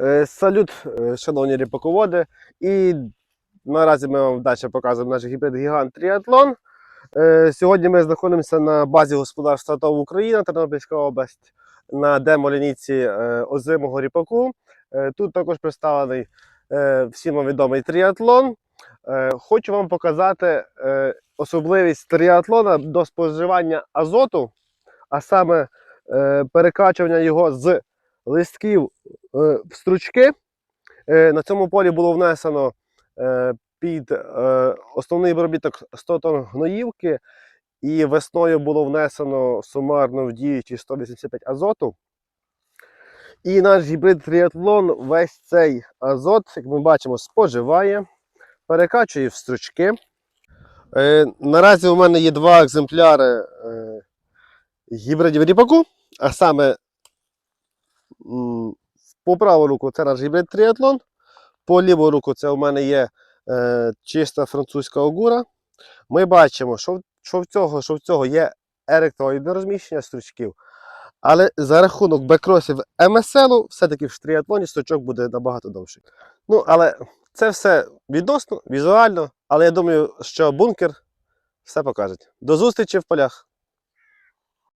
Е, Салют, е, шановні ріпаководи. І наразі ми вам далі показуємо наш гібрид Гігант Тріатлон. Е, Сьогодні ми знаходимося на базі господарства ТОВ Україна, Тернопільська область, на демолінійці е, озимого ріпаку. Тут також представлений всім відомий тріатлон. Хочу вам показати особливість тріатлона до споживання азоту, а саме перекачування його з листків е, в стручки. Е, На цьому полі було внесено е, під основний виробіток 100 тонн гноївки, і весною було внесено сумарно в діючі 185 азоту. І наш гібрид тріатлон весь цей азот, як ми бачимо, споживає, перекачує в стручки. Е, наразі у мене є два екземпляри е, гібридів ріпаку, а саме по праву руку це наш гібрид тріатлон, по ліву руку це у мене є е, чиста французька огура. Ми бачимо, що, що, в цього, що в цього є еректроїдне розміщення стручків. Але за рахунок бекросів МСЛ, все-таки в тріатлоні стручок буде набагато довший. Ну, але це все відносно, візуально, але я думаю, що бункер все покаже. До зустрічі в полях.